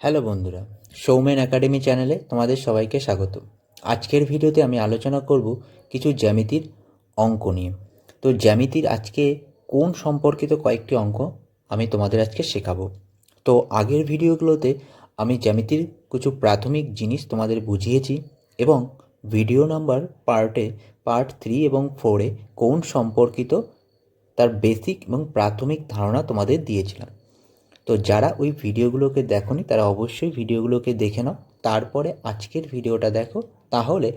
Hello বন্ধুরা Soumen academy চ্যানেলে তোমাদের সবাইকে স্বাগত। আজকের ভিডিওতে আমি আলোচনা করব কিছু জ্যামিতির অঙ্ক নিয়ে। তো জ্যামিতির আজকে কোন সম্পর্কিত কয়েকটি অঙ্ক আমি তোমাদের আজকে শেখাবো। তো আগের ভিডিওগুলোতে আমি জ্যামিতির কিছু প্রাথমিক জিনিস তোমাদের বুঝিয়েছি এবং ভিডিও নাম্বার পার্টে, পার্ট থ্রি এবং ফোরে কোন সম্পর্কিত তার বেসিক এবং প্রাথমিক ধারণা তোমাদের দিয়েছিলাম। তো যারা ওই ভিডিওগুলোকে দেখোনি, তারা অবশ্যই ভিডিওগুলোকে দেখে নাও। তারপরে আজকের ভিডিওটা দেখো, তাহলে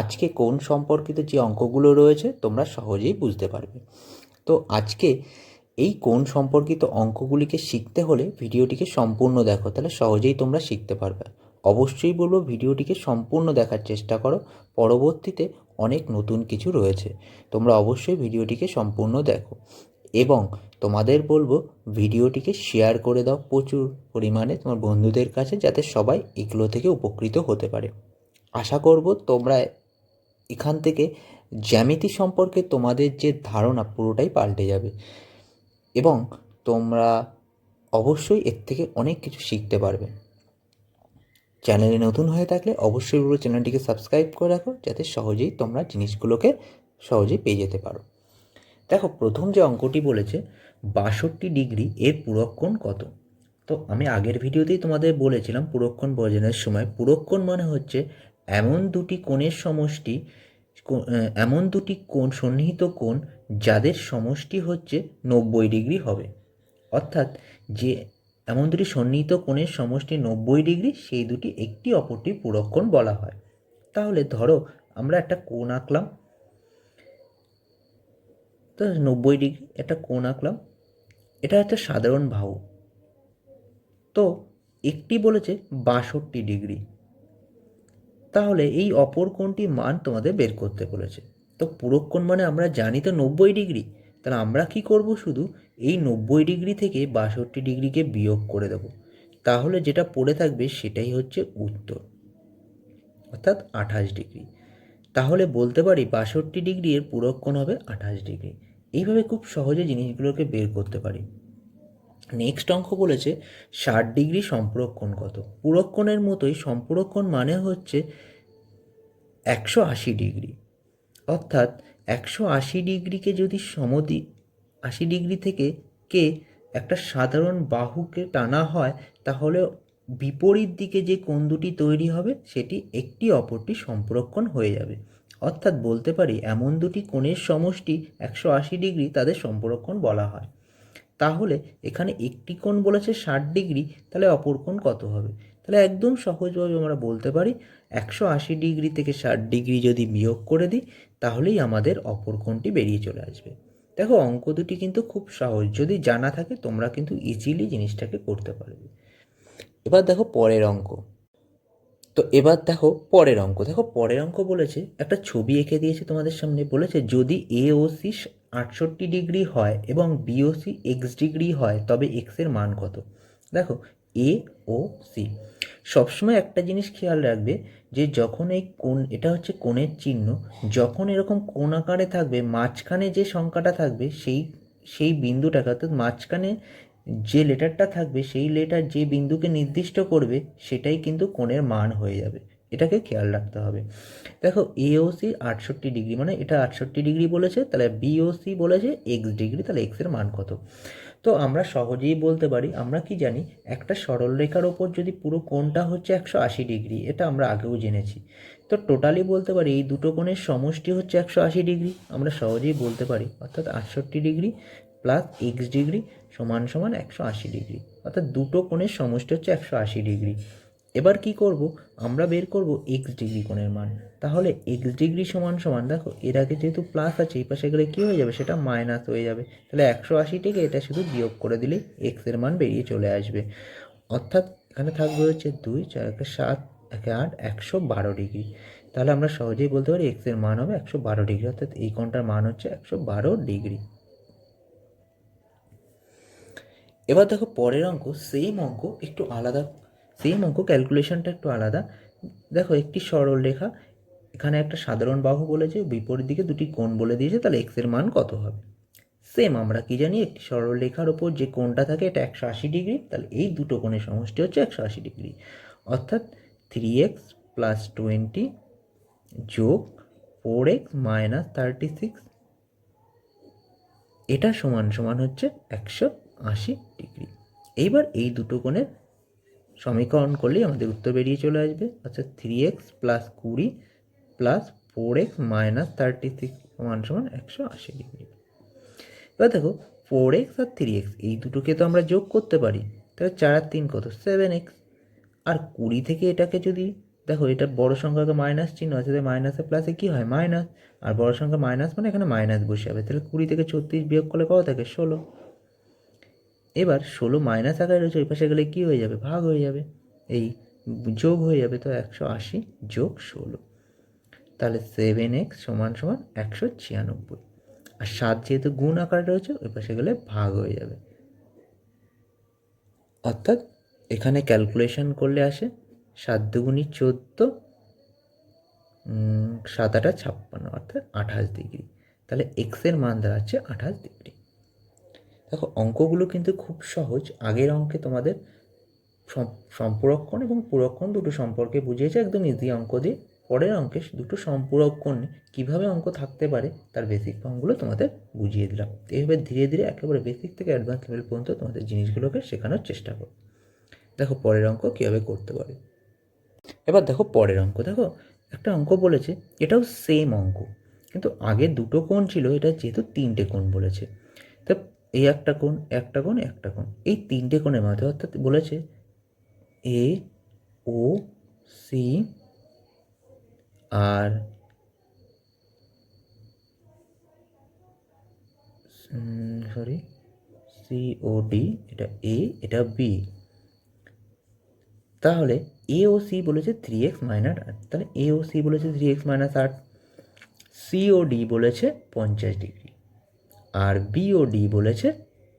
আজকে কোন সম্পর্কিত যে অঙ্কগুলো রয়েছে, তোমরা সহজেই বুঝতে পারবে। তো আজকে এই কোন সম্পর্কিত অঙ্কগুলিকে শিখতে হলে ভিডিওটিকে সম্পূর্ণ দেখো, তাহলে সহজেই তোমরা শিখতে পারবে। অবশ্যই বলব, ভিডিওটিকে সম্পূর্ণ দেখার চেষ্টা করো। পরবর্তীতে অনেক নতুন কিছু রয়েছে, তোমরা অবশ্যই ভিডিওটিকে সম্পূর্ণ দেখো। এবং তোমাদের বলব, ভিডিওটিকে শেয়ার করে দাও প্রচুর পরিমাণে তোমার বন্ধুদের কাছে যাতে সবাই এগুলো থেকে উপকৃত হতে পারে। আশা করব তোমরা এখান থেকে জ্যামিতি সম্পর্কে তোমাদের যে ধারণা পুরোটাই পাল্টে যাবে এবং তোমরা অবশ্যই এর থেকে অনেক কিছু শিখতে পারবে। চ্যানেলে নতুন হয়ে থাকলে অবশ্যই পুরো চ্যানেলটিকে সাবস্ক্রাইব করে রাখো, যাতে সহজেই তোমরা জিনিসগুলোকে সহজেই পেয়ে যেতে পারো। দেখো, প্রথম যে অঙ্কটি বলেছে বাষট্টি ডিগ্রি এর পুরক্ষণ কত? তো আমি আগের ভিডিওতেই তোমাদের বলেছিলাম পুরক্ষণ বোঝানোর সময়। পুরক্ষণ মানে হচ্ছে এমন দুটি কোণের সমষ্টি এমন দুটি কোণ, সন্নিহিত কোণ যাদের সমষ্টি হচ্ছে নব্বই ডিগ্রি হবে। অর্থাৎ যে এমন দুটি সন্নিহিত কোণের সমষ্টি নব্বই ডিগ্রি, সেই দুটি একটি অপরটি পুরক্ষণ বলা হয়। তাহলে ধরো আমরা একটা কোণ আঁকলাম। তো নব্বই ডিগ্রি, একটা কোণ আঁকলাম। এটা একটা সাধারণ বাহু। তো একটি বলেছে বাষট্টি ডিগ্রি। তাহলে এই অপর কোণটি মান তোমাদের বের করতে বলেছে। তো পুরক্ষণ মানে আমরা জানি তো নব্বই ডিগ্রি। তাহলে আমরা কি করব শুধু এই নব্বই ডিগ্রি থেকে বাষট্টি ডিগ্রিকে বিয়োগ করে দেব। তাহলে যেটা পড়ে থাকবে সেটাই হচ্ছে উত্তর। অর্থাৎ আঠাশ ডিগ্রি। তাহলে বলতে পারি বাষট্টি ডিগ্রি এর পুরক্ষণ হবে আঠাশ ডিগ্রি। এইভাবে খুব সহজে জিনিসগুলোকে বের করতে পারি। নেক্সট অঙ্ক বলেছে, ষাট ডিগ্রি সম্পূরকণ কত? পুরক্ষণের মতোই সম্পূরকণ মানে হচ্ছে একশো আশি ডিগ্রি। অর্থাৎ একশো আশি ডিগ্রিকে যদি সমদি, আশি ডিগ্রি থেকে কে একটা সাধারণ বাহুকে টানা হয়, তাহলে বিপরীত দিকে যে কোণ দুটি তৈরি হবে, সেটি একটি অপরটি সম্পূরকণ হয়ে যাবে। অর্থাৎ বলতে পারি এমন দুটি কোণের সমষ্টি একশো আশি ডিগ্রি তাদের সম্পূরকণ বলা হয়। তাহলে এখানে একটি কোণ বলেছে ষাট ডিগ্রি, তাহলে অপর কোণ কত হবে? তাহলে একদম সহজভাবে আমরা বলতে পারি একশো আশি ডিগ্রি থেকে ষাট ডিগ্রি যদি বিয়োগ করে দিই, তাহলেই আমাদের অপর কোণটি বেরিয়ে চলে আসবে। দেখো, অঙ্ক দুটি কিন্তু খুব সহজ। যদি জানা থাকে, তোমরা কিন্তু ইজিলি জিনিসটাকে করতে পারবে। এবার দেখো পরের অঙ্ক। তো এবার দেখো পরের অঙ্ক। দেখো পরের অঙ্ক বলেছে, একটা ছবি এঁকে দিয়েছে তোমাদের সামনে, বলেছে যদি এ ও সি আটষট্টি ডিগ্রি হয় এবং B O C X degree হয়, তবে এক্সের মান কত? দেখো এ ও সি সবসময় একটা জিনিস খেয়াল রাখবে যে যখন এই কোণ, এটা হচ্ছে কোণের চিহ্ন, যখন এরকম কোণ আকারে থাকবে, মাঝখানে যে সংখ্যাটা থাকবে, সেই সেই বিন্দুটাকে অর্থাৎ মাঝখানে যে লেটারটা থাকবে, সেই লেটার যে বিন্দুকে নির্দিষ্ট করবে, সেটাই কিন্তু কোণের মান হয়ে যাবে। এটাকে খেয়াল রাখতে হবে। দেখো এওসি আটষট্টি ডিগ্রি মানে এটা আটষট্টি ডিগ্রি বলেছে, তাহলে বিওসি বলেছে এক্স ডিগ্রি, তাহলে এক্সের মান কত? তো আমরা সহজেই বলতে পারি, আমরা কি জানি, একটা সরলরেখার ওপর যদি পুরো কোণটা হচ্ছে একশো আশি ডিগ্রি, এটা আমরা আগেও জেনেছি। তো টোটালি বলতে পারি, এই দুটো কোণের সমষ্টি হচ্ছে একশো আশি ডিগ্রি, আমরা সহজেই বলতে পারি, অর্থাৎ আটষট্টি ডিগ্রি প্লাস এক্স ডিগ্রি সমান সমান একশো আশি ডিগ্রি। অর্থাৎ দুটো কোণের সমষ্টি হচ্ছে একশো আশি ডিগ্রি। এবার কি করব? আমরা বের করব এক্স ডিগ্রি কোণের মান। তাহলে এক্স ডিগ্রি সমান সমান, দেখো, এর আগে যেহেতু প্লাস আছে, এই পাশে গেলে কী হয়ে যাবে? সেটা মাইনাস হয়ে যাবে। তাহলে একশো আশি থেকে এটা শুধু বিয়োগ করে দিলেই এক্সের মান বেরিয়ে চলে আসবে। অর্থাৎ এখানে থাকবে হচ্ছে দুই, চার, একে সাত, একে আট, একশো বারো ডিগ্রি। তাহলে আমরা সহজেই বলতে পারি এক্সের মান হবে একশো বারো ডিগ্রি। অর্থাৎ এই কোণটার মান হচ্ছে একশো বারো ডিগ্রি। এবার দেখো পরের অঙ্ক সেম অঙ্ক একটু আলাদা সেম অঙ্ক ক্যালকুলেশনটা একটু আলাদা। দেখো একটি সরল রেখা, এখানে একটা সাধারণ বাহু বলেছে, বিপরীত দিকে দুটি কোণ বলে দিয়েছে, তাহলে এক্সের মান কত হবে? সেম আমরা কি জানি, একটি সরলরেখার ওপর যে কোণটা থাকে, এটা একশো আশি ডিগ্রি, তাহলে এই দুটো কোণের সমষ্টি হচ্ছে একশো আশি ডিগ্রি। অর্থাৎ থ্রি এক্স প্লাস টোয়েন্টি যোগ four X minus thirty six এটা সমান সমান হচ্ছে একশো আশি ডিগ্রি। এইবার এই দুটো কোণের সমীকরণ করলেই আমাদের উত্তর বেরিয়ে চলে আসবে। অর্থাৎ থ্রি এক্স প্লাস কুড়ি plus four X minus thirty six সমান সমান একশো আশি ডিগ্রি। এবার দেখো ফোর এক্স আর থ্রি এক্স এই দুটোকে তো আমরা যোগ করতে পারি। তাহলে চার আর তিন কত? সেভেন এক্স আর কুড়ি থেকে এটাকে যদি দেখো, এটা বড় সংখ্যাকে মাইনাস চিহ্ন আছে, তাহলে মাইনাসে প্লাসে কী হয়? মাইনাস আর বড় সংখ্যা মাইনাস মানে এখানে মাইনাস বসে যাবে তাহলে কুড়ি থেকে ছত্রিশ বিয়োগ করলে কত থাকে? ষোলো। এবার ষোলো মাইনাস আকারে রয়েছে ওই পাশে গেলে কী হয়ে যাবে? ভাগ হয়ে যাবে। এই যোগ হয়ে যাবে তো একশো আশি যোগ ষোলো। তাহলে সেভেন এক্স সমান সমান একশো ছিয়ানব্বই। আর সাত যেহেতু গুণ আকারে রয়েছে ওই পাশে গেলে ভাগ হয়ে যাবে। অর্থাৎ এখানে ক্যালকুলেশন করলে আসে সাত দুগুণি চোদ্দ সাত আটা ছাপ্পান্ন, অর্থাৎ আঠাশ ডিগ্রি। তাহলে এক্সের মান দাঁড়াচ্ছে আঠাশ ডিগ্রি। দেখো, অঙ্কগুলো কিন্তু খুব সহজ। আগের অঙ্কে তোমাদের সম্পূরক্ষণ এবং পুরক্ষণ দুটো সম্পর্কে বুঝিয়েছে। একদম ইজি অঙ্ক দিয়ে। পরের অঙ্কে দুটো সম্পূরকক্ষণ কীভাবে অঙ্ক থাকতে পারে, তার বেসিক ফর্মগুলো তোমাদের বুঝিয়ে দিলাম। এইভাবে ধীরে ধীরে একেবারে বেসিক থেকে অ্যাডভান্স লেভেল পর্যন্ত তোমাদের জিনিসগুলোকে শেখানোর চেষ্টা করো। দেখো, পরের অঙ্ক কীভাবে করতে পারে। এবার দেখো, পরের অঙ্ক। দেখো, একটা অঙ্ক বলেছে, এটাও সেম অঙ্ক। কিন্তু আগে দুটো কোণ ছিল, এটা যেহেতু তিনটে কোণ বলেছে। এই একটা কোণ একটা কোণ একটা কোণ। এই তিনটে কোণের মধ্যে অর্থাৎ বলেছে এ ও সি আর সরি সি ও ডি এটা এ এটা বি তাহলে এ ও সি বলেছে থ্রি এক্স মাইনাস আট। তাহলে এ ও সি বলেছে থ্রি এক্স মাইনাস আট। সি ও ডি বলেছে পঞ্চাশ ডিগ্রি আর বি ও ডি বলেছে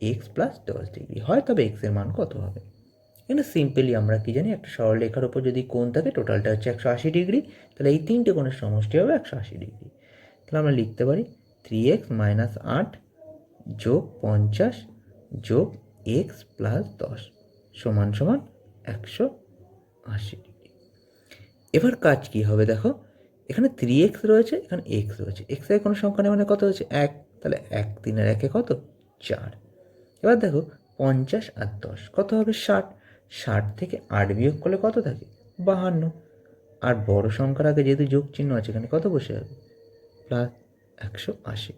এক্স প্লাস দশ ডিগ্রি হয় তবে এক্সের মান কত হবে? এখানে সিম্পলি আমরা কী জানি, একটা সরলরেখার উপর যদি কোণ থাকে টোটালটা হচ্ছে একশো আশি ডিগ্রি তাহলে এই তিনটে কোণের সমষ্টি হবে একশো আশি ডিগ্রি তাহলে আমরা লিখতে পারি থ্রি এক্স মাইনাস আট যোগ পঞ্চাশ যোগ এক্স প্লাস দশ সমান সমান একশো আশি ডিগ্রি এবার কাজ কি হবে দেখো? এখানে থ্রি এক্স রয়েছে, এখানে এক্স রয়েছে। এক্সের কোনো সংখ্যা নেই মানে কত হচ্ছে? এক। তাহলে এক তিনের একে কত? চার। এবার দেখো, পঞ্চাশ আর দশ, কত হবে ষাট? ষাট থেকে আট বিয়োগ করলে কত থাকে? বাহান্ন। আর বড় সংখ্যার আগে যেহেতু যোগ চিহ্ন আছে, এখানে কত বসে যাবে? প্লাস একশো আশি।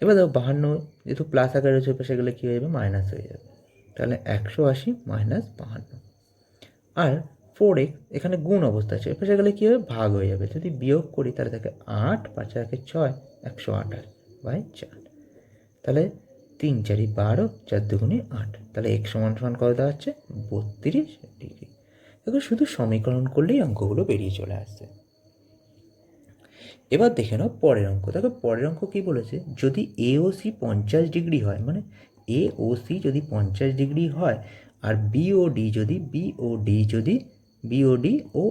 এবার দেখো, বাহান্ন যেহেতু প্লাস আকারে রয়েছে পাশে গেলে কী হয়ে যাবে? মাইনাস হয়ে যাবে। তাহলে একশো আশি মাইনাস বাহান্ন। আর এক্স এখানে গুণ অবস্থা আছে। এপাশে গেলে কী হবে ভাগ হয়ে যাবে। যদি বিয়োগ করি তাহলে থাকে আট, পাঁচ একে ছয়, একশো আঠাশ বাই চার। তাহলে তিন চারি বারো, চার দুগুণে আট। তাহলে এক সমান সমান কত দাঁড়াচ্ছে? বত্রিশ ডিগ্রি। দেখো শুধু সমীকরণ করলেই অঙ্কগুলো বেরিয়ে চলে আসছে। এবার দেখে নাও পরের অঙ্ক। দেখো পরের অঙ্ক কী বলেছে? যদি এ ও সি পঞ্চাশ ডিগ্রি হয় মানে এ ও সি যদি পঞ্চাশ ডিগ্রি হয় আর বি ও ডি যদি, বি ও ডি যদি বি ও ডি ও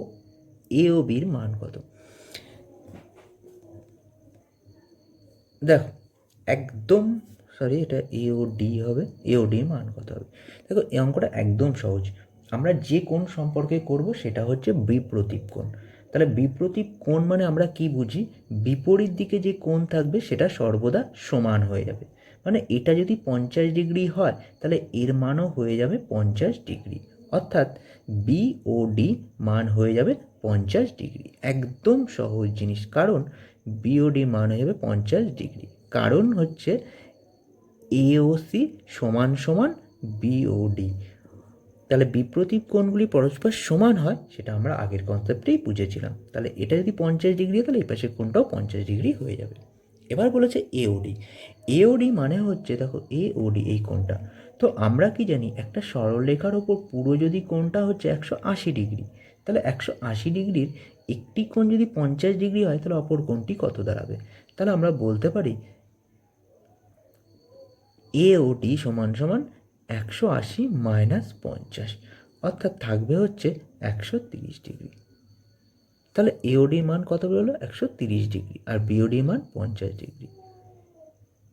এ ও বির মান কত? দেখো, একদম সরি এটা এ ও ডি হবে এ ও ডির মান কত হবে? দেখো, এই অঙ্কটা একদম সহজ। আমরা যে কোণ সম্পর্কে করব সেটা হচ্ছে বিপ্রতীপ কোণ। তাহলে বিপ্রতীপ কোণ মানে আমরা কি বুঝি? বিপরীত দিকে যে কোণ থাকবে সেটা সর্বদা সমান হয়ে যাবে। মানে এটা যদি পঞ্চাশ ডিগ্রি হয়, তাহলে এর মানও হয়ে যাবে পঞ্চাশ ডিগ্রি। অর্থাৎ বি ও ডি মান হয়ে যাবে পঞ্চাশ ডিগ্রি। একদম সহজ জিনিস, কারণ বিওডি মান হয়ে যাবে পঞ্চাশ ডিগ্রি। কারণ হচ্ছে এওসি সমান সমান বিওডি তাহলে বিপ্রতীপ কোণগুলি পরস্পর সমান হয়, সেটা আমরা আগের কনসেপ্টেই বুঝেছিলাম। তাহলে এটা যদি পঞ্চাশ ডিগ্রি হয়, তাহলে এই পাশের কোণটাও পঞ্চাশ ডিগ্রি হয়ে যাবে। এবার বলেছে এওডি এওডি মানে হচ্ছে, দেখো এওডি এই কোণটা। তো আমরা কি জানি, একটা সরলরেখার ওপর পুরো যদি কোণটা হচ্ছে একশো আশি ডিগ্রি, তাহলে একশো আশি ডিগ্রির একটি কোণ যদি পঞ্চাশ ডিগ্রি হয়, তাহলে অপর কোণটি কত দাঁড়াবে? তাহলে আমরা বলতে পারি এ ও ডি সমান সমান একশো আশি মাইনাস পঞ্চাশ, অর্থাৎ থাকবে হচ্ছে একশো তিরিশ ডিগ্রি। তাহলে এওডির মান কত বেরোলো? একশো তিরিশ ডিগ্রি, আর বিওডির মান পঞ্চাশ ডিগ্রি।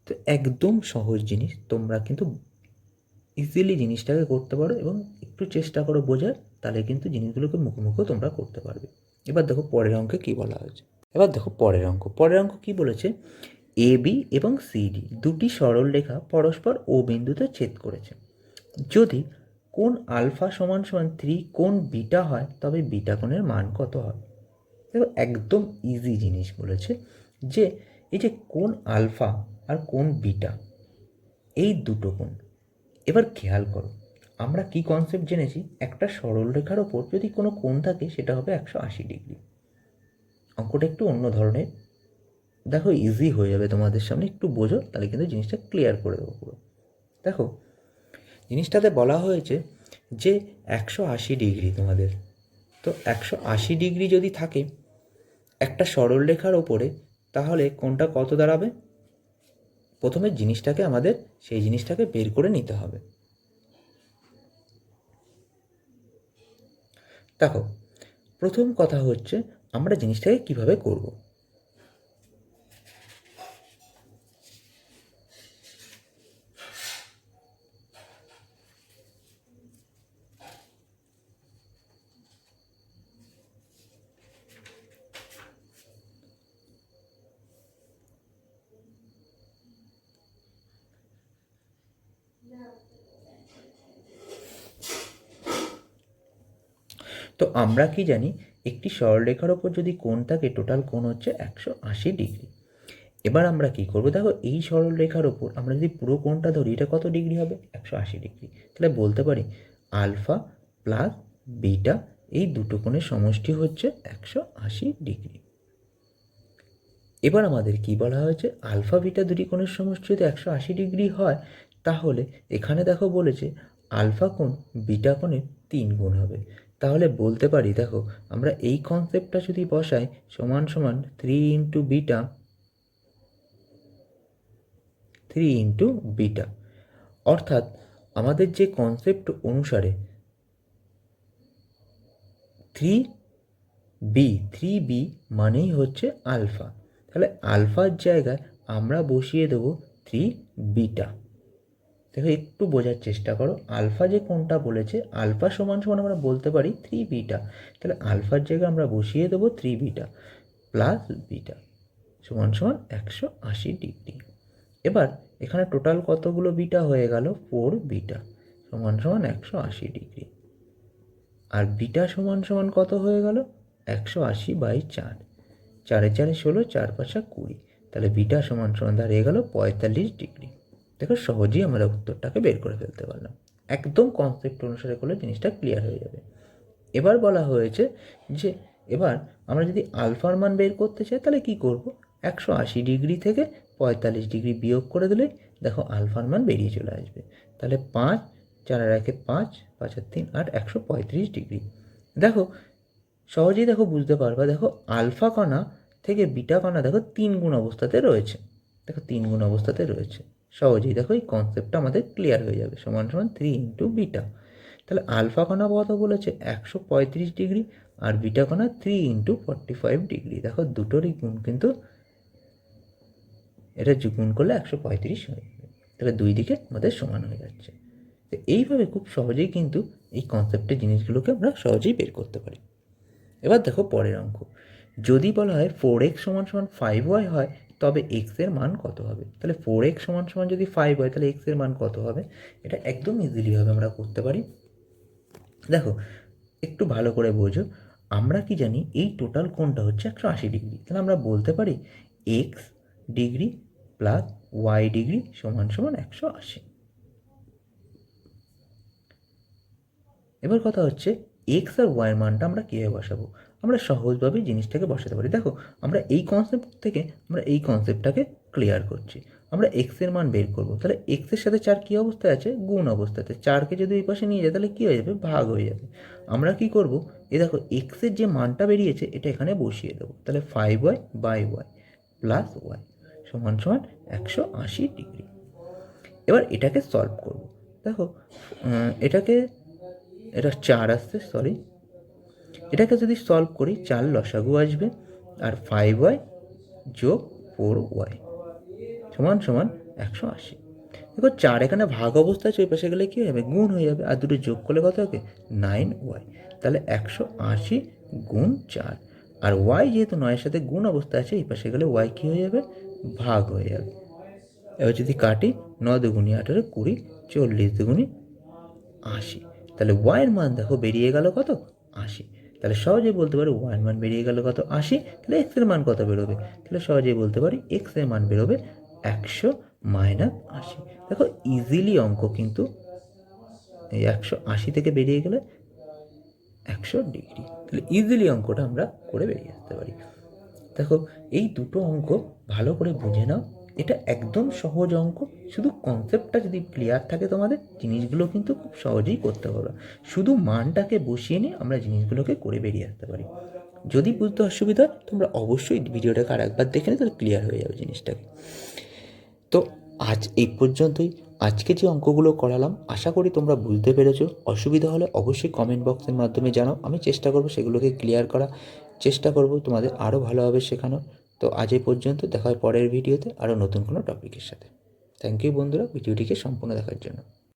তো একদম সহজ জিনিস, তোমরা কিন্তু ইজিলি জিনিসটাকে করতে পারো এবং একটু চেষ্টা করো বোঝার, তাহলে কিন্তু জিনিসগুলোকে মুখোমুখি তোমরা করতে পারবে। এবার দেখো পরের অঙ্কে কী বলা হয়েছে। এবার দেখো পরের অঙ্ক। পরের অঙ্ক কী বলেছে? এ বি এবং সিডি দুটি সরল রেখা পরস্পর ও বিন্দুতে ছেদ করেছে। যদি কোন আলফা সমান সমান থ্রি কোন বিটা হয়, তবে বিটা কোণের মান কত হয়? দেখো একদম ইজি জিনিস বলেছে যে, এই যে কোন আলফা আর কোন বিটা, এই দুটো কোণ এবার খেয়াল করো, আমরা কি কনসেপ্ট জেনেছি? একটা সরল রেখার ওপর যদি কোনো কোণ থাকে, সেটা হবে একশো আশি ডিগ্রি। অঙ্কটা একটু অন্য ধরনের। দেখো ইজি হয়ে যাবে তোমাদের সামনে। একটু বোঝো, তাহলে কিন্তু জিনিসটা ক্লিয়ার করে দেবো পুরো। দেখো, জিনিসটাতে বলা হয়েছে যে একশো আশি ডিগ্রি তোমাদের। তো একশো আশি ডিগ্রি যদি থাকে, একটা সরল রেখার ওপরে, তাহলে কোনটা কত দাঁড়াবে? প্রথমে জিনিসটাকে আমাদের, সেই জিনিসটাকে বের করে নিতে হবে। দেখো, প্রথম কথা হচ্ছে আমরা জিনিসটাকে কীভাবে করব? তো আমরা কি জানি, একটি সরলরেখার ওপর যদি কোণ থাকে টোটাল কোণ হচ্ছে একশো আশি ডিগ্রি। এবার আমরা কি করব? দেখো, এই সরলরেখার ওপর আমরা যদি পুরো কোণটা ধরি, এটা কত ডিগ্রি হবে? একশো আশি ডিগ্রি। তাহলে বলতে পারি, আলফা প্লাস বিটা, এই দুটো কোণের সমষ্টি হচ্ছে একশো আশি ডিগ্রি। এবার আমাদের কি বলা হয়েছে? আলফা বিটা দুটি কোণের সমষ্টি যদি একশো আশি ডিগ্রি হয়, তাহলে এখানে দেখো বলেছে, আলফা কোণ বিটা কোণের তিন গুণ হবে। তাহলে বলতে পারি, দেখো, আমরা এই কনসেপ্টটা যদি বসাই, সমান সমান three into beta three into beta অর্থাৎ আমাদের যে কনসেপ্ট অনুসারে থ্রি বি থ্রি বি মানেই হচ্ছে আলফা তাহলে আলফার জায়গায় আমরা বসিয়ে দেবো থ্রি বিটা দেখো, একটু বোঝার চেষ্টা করো। আলফা যে কোনটা বলেছে, আলফা সমান সমান আমরা বলতে পারি থ্রি বিটা তাহলে আলফার জায়গায় আমরা বসিয়ে দেবো থ্রি বিটা প্লাস বিটা সমান সমান একশো আশি ডিগ্রি এবার এখানে টোটাল কতগুলো বিটা হয়ে গেল? ফোর বিটা সমান সমান একশো আশি ডিগ্রি আর বিটা সমান সমান কত হয়ে গেল? একশো আশি বাই চার। চারে চারে ষোলো, চার পাঁচা কুড়ি। তাহলে বিটা সমান সমান দাঁড়িয়ে গেল পঁয়তাল্লিশ ডিগ্রি দেখো সহজেই আমরা উত্তরটাকে বের করে ফেলতে পারলাম। একদম কনসেপ্ট অনুসারে করলে জিনিসটা ক্লিয়ার হয়ে যাবে। এবার বলা হয়েছে যে, এবার আমরা যদি আলফার মান বের করতে চাই, তাহলে কি করব? একশো আশি ডিগ্রি থেকে পঁয়তাল্লিশ ডিগ্রি বিয়োগ করে দিলে দেখো আলফার মান বেরিয়ে চলে আসবে। তাহলে পাঁচ, চার আর একে পাঁচ পাঁচ আর তিন, আট, একশো পঁয়ত্রিশ ডিগ্রি। দেখো, সহজেই দেখো বুঝতে পারবা, দেখো আলফা কণা থেকে বিটা কণা দেখো তিন গুণ অবস্থাতে রয়েছে। দেখো তিন গুণ অবস্থাতে রয়েছে। সহজেই দেখো এই কনসেপ্টটা আমাদের ক্লিয়ার হয়ে যাবে। সমান সমান থ্রি ইন্টু বিটা তাহলে আলফা কণা কত বলেছে? একশো পঁয়ত্রিশ ডিগ্রি আর বিটা কণা three into forty five degree. দেখো দুটোরই গুণ কিন্তু এটা গুণ করলে একশো পঁয়ত্রিশ হয়ে যাবে। তাহলে দুই দিকে আমাদের সমান হয়ে যাচ্ছে। তো এইভাবে খুব সহজেই কিন্তু এই কনসেপ্টের জিনিসগুলোকে আমরা সহজেই বের করতে পারি। এবার দেখো পরের অঙ্ক। যদি বলা হয় ফোর এক্স সমান সমান ফাইভ ওয়াই হয় তবে এক্সের মান কত হবে? তাহলে ফোর এক্স সমান সমান যদি ফাইভ হয়, তাহলে এক্সের মান কত হবে? এটা একদম ইজিলিভাবে আমরা করতে পারি। দেখো, একটু ভালো করে বোঝো। আমরা কি জানি, এই টোটাল কোনটা হচ্ছে একশো আশি ডিগ্রি তাহলে আমরা বলতে পারি X degree plus Y degree সমান সমান একশো আশি। এবার কথা হচ্ছে এক্স আর ওয়াইয়ের মানটা আমরা কীভাবে বসাবো? আমরা সহজভাবে জিনিসটাকে বসাতে পারি। দেখো, আমরা এই কনসেপ্ট থেকে, আমরা এই কনসেপ্টটাকে ক্লিয়ার করছি। আমরা এক্সের মান বের করব। তাহলে এক্সের সাথে চার কী অবস্থায় আছে? গুণ অবস্থাতে। চারকে যদি ওই পাশে নিয়ে যায়, তাহলে কী হয়ে যাবে? ভাগ হয়ে যাবে। আমরা কি করব? এ দেখো এক্সের যে মানটা বেরিয়েছে, এটা এখানে বসিয়ে দেবো। তাহলে five Y by Y plus Y সমান সমান একশো আশি ডিগ্রি। এবার এটাকে সলভ করব। দেখো এটাকে, এটা চার আসছে সরি এটাকে যদি সলভ করি, চার লসাগু আসবে আর ফাইভ ওয়াই যোগ ফোর ওয়াই সমান সমান একশো আশি। দেখো চার এখানে ভাগ অবস্থা আছে ওই পাশে গেলে কী হবে? গুণ হয়ে যাবে। আর দুটো যোগ করলে কত হবে? নাইন ওয়াই তাহলে একশো আশি গুণ চার। আর ওয়াই যেহেতু নয়ের সাথে গুণ অবস্থা আছে, এই পাশে গেলে ওয়াই কী হয়ে যাবে? ভাগ হয়ে যাবে। এবার যদি কাটি, ন দুগুণি আঠারো, কুড়ি, চল্লিশ দুগুণি আশি। তাহলে ওয়াইয়ের মান দেখো বেরিয়ে গেল কত? আশি। তাহলে সহজেই বলতে পারি ওয়াইয়ের মান বেরিয়ে গেল কত আশি, তাহলে এক্সের মান কত বেরোবে? তাহলে সহজেই বলতে পারি এক্স এক্সের মান বেরোবে একশো মাইনাস আশি। দেখো ইজিলি অঙ্ক কিন্তু এই একশো আশি থেকে বেরিয়ে গেলে একশো ডিগ্রি তাহলে ইজিলি অঙ্কটা আমরা করে বেরিয়ে আসতে পারি। দেখো এই দুটো অঙ্ক ভালো করে বুঝে নাও। এটা একদম সহজ অঙ্ক। শুধু কনসেপ্টটা যদি ক্লিয়ার থাকে তোমাদের, জিনিসগুলো কিন্তু খুব সহজেই করতে পারবে। শুধু মানটাকে বসিয়ে নিয়ে আমরা জিনিসগুলোকে করে বেরিয়ে আসতে পারি। যদি বুঝতে অসুবিধা হয়, তোমরা অবশ্যই ভিডিওটাকে আর একবার দেখে নিলে তাহলে ক্লিয়ার হয়ে যাবে জিনিসটাকে। তো আজ এই পর্যন্তই। আজকে যে অঙ্কগুলো করালাম, আশা করি তোমরা বুঝতে পেরেছ। অসুবিধা হলে অবশ্যই কমেন্ট বক্সের মাধ্যমে জানাও। আমি চেষ্টা করব সেগুলোকে ক্লিয়ার করা। চেষ্টা করব তোমাদের আরও ভালোভাবে শেখানোর। তো আজ এই পর্যন্ত, দেখা হয় পরের ভিডিওতে আরও নতুন কোনো টপিকের সাথে। থ্যাংক ইউ বন্ধুরা, ভিডিওটিকে সম্পূর্ণ দেখার জন্য।